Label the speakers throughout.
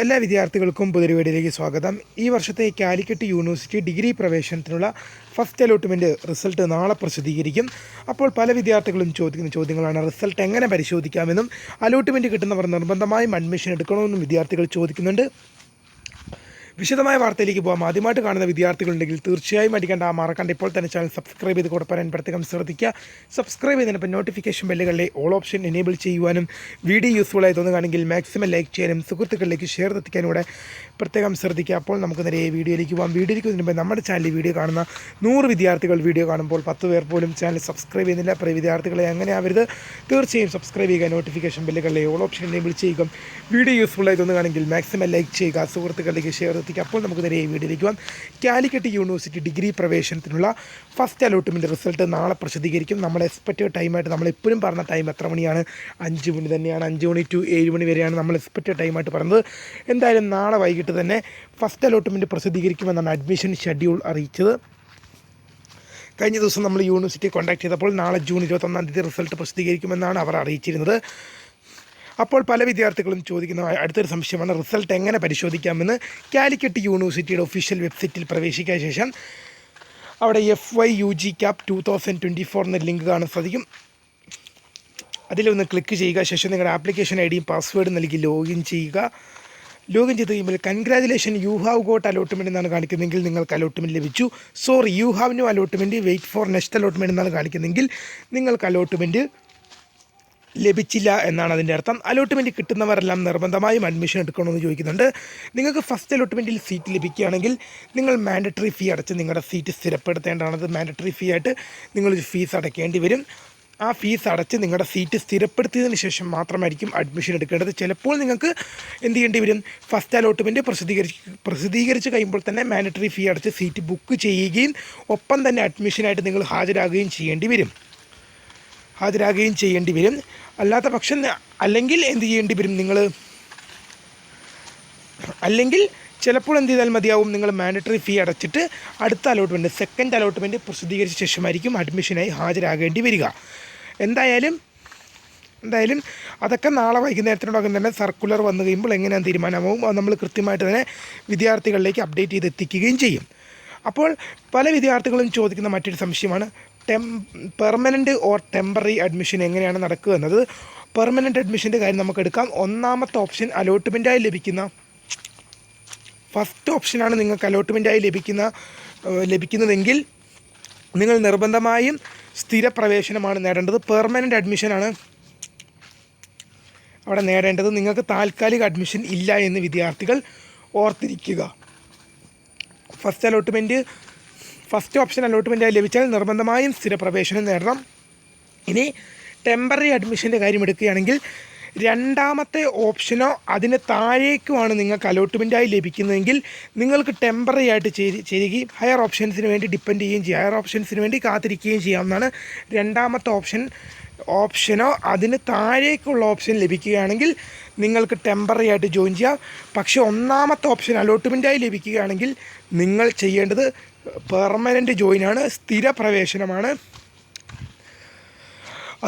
Speaker 1: എല്ലാ വിദ്യാർത്ഥികൾക്കും പുതിരുവേടിയിലേക്ക് സ്വാഗതം. ഈ വർഷത്തെ കാലിക്കറ്റ് യൂണിവേഴ്സിറ്റി ഡിഗ്രി പ്രവേശനത്തിനുള്ള ഫസ്റ്റ് അലോട്ട്മെന്റ് റിസൾട്ട് നാളെ പ്രസിദ്ധീകരിക്കും. അപ്പോൾ പല വിദ്യാർത്ഥികളും ചോദിക്കുന്ന ചോദ്യങ്ങളാണ്. റിസൾട്ട് എങ്ങനെ പരിശോധിക്കാമെന്നും അലോട്ട്മെന്റ് കിട്ടുന്നവർ നിർബന്ധമായും അഡ്മിഷൻ എടുക്കണമെന്നും വിദ്യാർത്ഥികൾ ചോദിക്കുന്നുണ്ട്. വിശദമായ വാർത്തയിലേക്ക് പോകാം ആദ്യമായിട്ട് കാണുന്ന വിദ്യാർത്ഥികളുണ്ടെങ്കിൽ തീർച്ചയായും അടിക്കേണ്ട ആ മറക്കണ്ട. ഇപ്പോൾ തന്നെ ചാനൽ സബ്സ്ക്രൈബ് ചെയ്ത് കൊടുക്കാൻ പ്രത്യേകം ശ്രദ്ധിക്കുക. സബ്സ്ക്രൈബ് ചെയ്തതിനൊപ്പം നോട്ടിഫിക്കേഷൻ ബെല്ലുകളിലെ ഓൾ ഓപ്ഷൻ എനേബിൾ ചെയ്യുവാനും വീഡിയോ യൂസ്ഫുൾ ആയി തോന്നുകയാണെങ്കിൽ മാക്സിമം ലൈക്ക് ചെയ്യാനും സുഹൃത്തുക്കളിലേക്ക് ഷെയർ എത്തിക്കാനും കൂടെ പ്രത്യേകം ശ്രദ്ധിക്കുക. അപ്പോൾ നമുക്ക് നേരെ വീഡിയോയിലേക്ക് പോകാം വീഡിയോയിലേക്ക് മുൻപ് നമ്മുടെ ചാനലിൽ വീഡിയോ കാണുന്ന നൂറ് വിദ്യാർത്ഥികൾ വീഡിയോ കാണുമ്പോൾ പത്ത് പേർ പോലും ചാനൽ സബ്സ്ക്രൈബ് ചെയ്യുന്നില്ല. പ്രിയ വിദ്യാർത്ഥികളെ അങ്ങനെ ആവരുത്. തീർച്ചയായും സബ്സ്ക്രൈബ് ചെയ്യുക നോട്ടിഫിക്കേഷൻ ബെല്ലുകളിലെ ഓൾ ഓപ്ഷൻ എനേബിൾ ചെയ്യുക. വീഡിയോ യൂസ്ഫുൾ ആയി തോന്നുകയാണെങ്കിൽ മാക്സിമം ലൈക്ക് ചെയ്യുക സുഹൃത്തുക്കളിലേക്ക് ഷെയർ എത്തിക്കുക അപ്പോൾ നമുക്ക് നേരെ ഈ വീഡിയോയിലേക്ക് പോകാം കാലിക്കറ്റ് യൂണിവേഴ്സിറ്റി ഡിഗ്രി പ്രവേശനത്തിനുള്ള ഫസ്റ്റ് അലോട്ട്മെന്റ് റിസൾട്ട് നാളെ പ്രസിദ്ധീകരിക്കും. നമ്മൾ എക്സ്പെക്റ്റഡ് ടൈമായിട്ട് നമ്മൾ എപ്പോഴും പറഞ്ഞ ടൈം എത്ര മണിയാണ്? അഞ്ച് മണി തന്നെയാണ്. അഞ്ച് മണി ടു ഏഴ് മണി വരെയാണ് നമ്മൾ എക്സ്പെക്റ്റഡ് ടൈമായിട്ട് പറഞ്ഞത്. എന്തായാലും നാളെ വൈകിട്ട് തന്നെ ഫസ്റ്റ് അലോട്ട്മെന്റ് പ്രസിദ്ധീകരിക്കുമെന്നാണ് അഡ്മിഷൻ ഷെഡ്യൂൾ അറിയിച്ചത്. കഴിഞ്ഞ ദിവസം നമ്മൾ യൂണിവേഴ്സിറ്റി കോൺടാക്ട് ചെയ്തപ്പോൾ നാളെ ജൂൺ ഇരുപത്തൊന്നാം തീയതി റിസൾട്ട് പ്രസിദ്ധീകരിക്കുമെന്നാണ് അവർ അറിയിച്ചിരുന്നത്. അപ്പോൾ പല വിദ്യാർത്ഥികളും ചോദിക്കുന്ന അടുത്തൊരു സംശയമാണ് റിസൾട്ട് എങ്ങനെ പരിശോധിക്കാമെന്ന്? കാലിക്കറ്റ് യൂണിവേഴ്സിറ്റിയുടെ ഒഫീഷ്യൽ വെബ്സൈറ്റിൽ പ്രവേശിക്കാൻ ശേഷം അവിടെ F Y U G CAP two thousand twenty four എന്ന ലിങ്ക് കാണാൻ സാധിക്കും. അതിലൊന്ന് ക്ലിക്ക് ചെയ്യുക ശേഷം നിങ്ങളുടെ ആപ്ലിക്കേഷൻ ഐ ഡിയും പാസ്വേഡും നൽകി ലോഗിൻ ചെയ്യുക. ലോഗിൻ ചെയ്ത് കഴിയുമ്പോൾ congratulation you have got allotment എന്നാണ് കാണിക്കുന്നതെങ്കിൽ നിങ്ങൾക്ക് അലോട്ട്മെന്റ് ലഭിച്ചു. Sorry you have no allotment wait for next allotment എന്നാണ് കാണിക്കുന്നതെങ്കിൽ നിങ്ങൾക്ക് അലോട്ട്മെന്റ് ലഭിച്ചില്ല എന്നാണ് അതിന്റെ അർത്ഥം. അലോട്ട്മെന്റ് കിട്ടുന്നവരെല്ലാം നിർബന്ധമായും അഡ്മിഷൻ എടുക്കണമെന്ന് ചോദിക്കുന്നുണ്ട്. നിങ്ങൾക്ക് ഫസ്റ്റ് അലോട്ട്മെന്റിൽ സീറ്റ് ലഭിക്കുകയാണെങ്കിൽ നിങ്ങൾ മാൻഡറ്ററി ഫീ അടച്ച് നിങ്ങളുടെ സീറ്റ് സ്ഥിരപ്പെടുത്തേണ്ടതാണ് അത് മാൻഡറ്ററി ഫീ ആയിട്ട് നിങ്ങൾ ഫീസ് അടയ്ക്കേണ്ടി വരും. ആ ഫീസ് അടച്ച് നിങ്ങളുടെ സീറ്റ് സ്ഥിരപ്പെടുത്തിയതിന് ശേഷം മാത്രമായിരിക്കും അഡ്മിഷൻ എടുക്കേണ്ടത്. ചിലപ്പോൾ നിങ്ങൾക്ക് എന്ത് ചെയ്യേണ്ടി വരും? ഫസ്റ്റ് അലോട്ട്മെന്റ് പ്രസിദ്ധീകരിച്ച് പ്രസിദ്ധീകരിച്ച് കഴിയുമ്പോൾ തന്നെ മാൻഡറ്ററി ഫീ അടച്ച് സീറ്റ് ബുക്ക് ചെയ്യുകയും ഒപ്പം തന്നെ അഡ്മിഷനായിട്ട് നിങ്ങൾ ഹാജരാകുകയും ചെയ്യേണ്ടി വരും. ഹാജരാകുകയും ചെയ്യേണ്ടി വരും. അല്ലാത്ത പക്ഷം അല്ലെങ്കിൽ എന്ത് ചെയ്യേണ്ടി വരും നിങ്ങൾ? അല്ലെങ്കിൽ ചിലപ്പോൾ എന്ത് ചെയ്താൽ മതിയാവും? നിങ്ങൾ മാൻഡറ്ററി ഫീ അടച്ചിട്ട് അടുത്ത അലോട്ട്മെന്റ് സെക്കൻഡ് അലോട്ട്മെന്റ് പ്രസിദ്ധീകരിച്ച ശേഷമായിരിക്കും അഡ്മിഷനായി ഹാജരാകേണ്ടി വരിക. എന്തായാലും എന്തായാലും അതൊക്കെ നാളെ വൈകുന്നേരത്തിനോടകം തന്നെ സർക്കുലർ വന്നു കഴിയുമ്പോൾ എങ്ങനെയാണ് തീരുമാനമാവും? അത് നമ്മൾ കൃത്യമായിട്ട് തന്നെ വിദ്യാർത്ഥികളിലേക്ക് അപ്ഡേറ്റ് ചെയ്ത് എത്തിക്കുകയും ചെയ്യും. അപ്പോൾ പല വിദ്യാർത്ഥികളും ചോദിക്കുന്ന മറ്റൊരു സംശയമാണ്. Temp permanent or temporary admission എങ്ങനെയാണ് നടക്കുക എന്നത് പെർമനന്റ് അഡ്മിഷന്റെ കാര്യം നമുക്ക് എടുക്കാം ഒന്നാമത്തെ ഓപ്ഷൻ അലോട്ട്മെന്റായി ലഭിക്കുന്ന ഫസ്റ്റ് ഓപ്ഷനാണ് നിങ്ങൾക്ക് അലോട്ട്മെന്റായി ലഭിക്കുന്ന ലഭിക്കുന്നതെങ്കിൽ നിങ്ങൾ നിർബന്ധമായും സ്ഥിരപ്രവേശനമാണ് നേടേണ്ടത്. പെർമനന്റ് അഡ്മിഷനാണ് അവിടെ നേടേണ്ടത്. നിങ്ങൾക്ക് താൽക്കാലിക അഡ്മിഷൻ ഇല്ല എന്ന് വിദ്യാർത്ഥികൾ ഓർത്തിരിക്കുക. ഫസ്റ്റ് അലോട്ട്മെന്റ് ഫസ്റ്റ് ഓപ്ഷൻ അലോട്ട്മെന്റായി ലഭിച്ചാൽ നിർബന്ധമായും സ്ഥിരപ്രവേശനം നേടണം. ഇനി ടെമ്പററി അഡ്മിഷന്റെ കാര്യം എടുക്കുകയാണെങ്കിൽ രണ്ടാമത്തെ ഓപ്ഷനോ അതിന് താഴേക്കുമാണ് നിങ്ങൾക്ക് അലോട്ട്മെന്റായി ലഭിക്കുന്നതെങ്കിൽ നിങ്ങൾക്ക് ടെമ്പററി ആയിട്ട് ചെയ്ത് ചെയ്യുകയും ഹയർ ഓപ്ഷൻസിന് വേണ്ടി ഡിപ്പെൻഡ് ചെയ്യുകയും ചെയ്യും. ഹയർ ഓപ്ഷൻസിന് വേണ്ടി കാത്തിരിക്കുകയും ചെയ്യാവുന്നതാണ്. രണ്ടാമത്തെ ഓപ്ഷൻ ഓപ്ഷനോ അതിന് താഴേക്കുള്ള ഓപ്ഷൻ ലഭിക്കുകയാണെങ്കിൽ നിങ്ങൾക്ക് ടെമ്പററി ആയിട്ട് ജോയിൻ ചെയ്യാം. പക്ഷേ ഒന്നാമത്തെ ഓപ്ഷൻ അലോട്ട്മെന്റായി ലഭിക്കുകയാണെങ്കിൽ നിങ്ങൾ ചെയ്യേണ്ടത് പെർമനന്റ് ജോയിനാണ് സ്ഥിര പ്രവേശനമാണ്.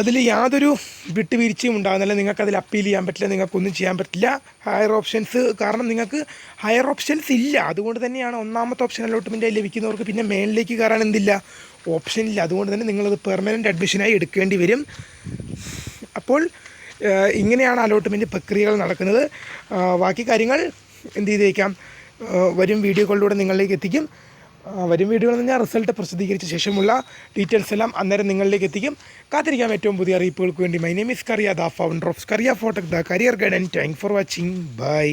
Speaker 1: അതിൽ യാതൊരു വിട്ടുവീഴ്ചയും ഉണ്ടാകുന്നില്ല. നിങ്ങൾക്ക് അതിൽ അപ്പീൽ ചെയ്യാൻ പറ്റില്ല നിങ്ങൾക്കൊന്നും ചെയ്യാൻ പറ്റില്ല. ഹയർ ഓപ്ഷൻസ് കാരണം നിങ്ങൾക്ക് ഹയർ ഓപ്ഷൻസ് ഇല്ല. അതുകൊണ്ട് തന്നെയാണ് ഒന്നാമത്തെ ഓപ്ഷൻ അലോട്ട്മെന്റ് ലഭിക്കുന്നവർക്ക് പിന്നെ മേളിലേക്ക് കയറാൻ എന്തില്ല? ഓപ്ഷൻ ഇല്ല. അതുകൊണ്ട് തന്നെ നിങ്ങളത് പെർമനന്റ് അഡ്മിഷനായി എടുക്കേണ്ടി വരും. അപ്പോൾ ഇങ്ങനെയാണ് അലോട്ട്മെന്റ് പ്രക്രിയകൾ നടക്കുന്നത്. ബാക്കി കാര്യങ്ങൾ എന്ത് ചെയ്തേക്കാം? വരും വീഡിയോകളിലൂടെ നിങ്ങളിലേക്ക് എത്തിക്കും. വരും വീഡിയോകളിൽ നിന്ന് റിസൾട്ട് പ്രസിദ്ധീകരിച്ച ശേഷമുള്ള ഡീറ്റെയിൽസ് എല്ലാം അന്നേരം നിങ്ങളിലേക്ക് എത്തിക്കും. കാത്തിരിക്കാം ഏറ്റവും പുതിയ അറിയിപ്പുകൾക്ക് വേണ്ടി. My name is Kariya the founder of Kariya ഫോട്ടക് the career guide and thank for watching bye